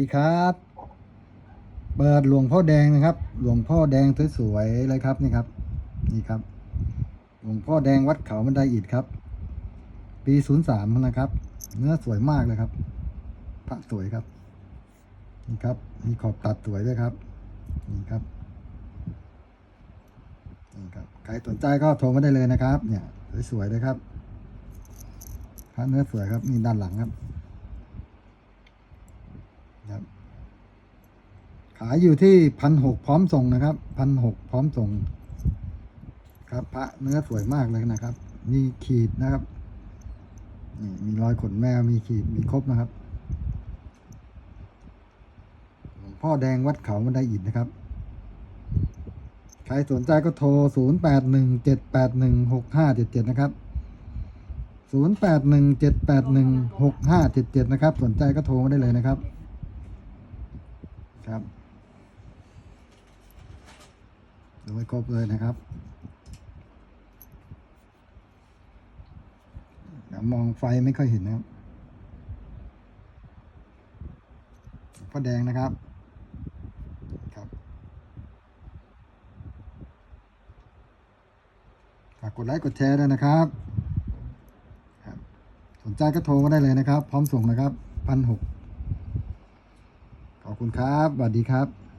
ดีครับ เปิดหลวงพ่อแดงนะครับ หลวงพ่อแดงสวยๆเลยครับนี่ครับ นี่ครับ หลวงพ่อแดงวัดเขาบันไดอิฐครับ ปีศูนย์สามนะครับ เนื้อสวยมากเลยครับพระสวยครับ นี่ครับ มีขอบตัดสวยด้วยครับ นี่ครับนี่ครับ ใครสนใจก็โทรมาได้เลยนะครับ เนี่ย สวยๆเลยครับพระเนื้อสวยครับนี่ด้านหลังครับ ขายอยู่ที่พันหกพร้อมส่งนะครับพันหกพร้อมส่ง ครับพระเนื้อสวยมากเลยนะครับ มีขีดนะครับนี่มีรอยขนแมวมีขีดมีครบนะครับหลวงพ่อแดงวัดเขาบันไดอิฐนะครับ ใครสนใจก็โทร 0 8 1 7 8 1 6 5 7 7 นะครับ 0 8 1 7 8 1 6 5 7 7 นะครับ สนใจก็โทรมาได้เลยนะครับครับ ดูให้ครบเลยนะครับเดี๋ยวมองไฟไม่ค่อยเห็นนะครับพ่อแดงนะครับครับฝากกดไลค์กดแชร์ด้วยนะครับครับ สนใจก็โทรมาได้เลยนะครับ พร้อมส่งนะครับพันหกขอบคุณครับสวัสดีครับ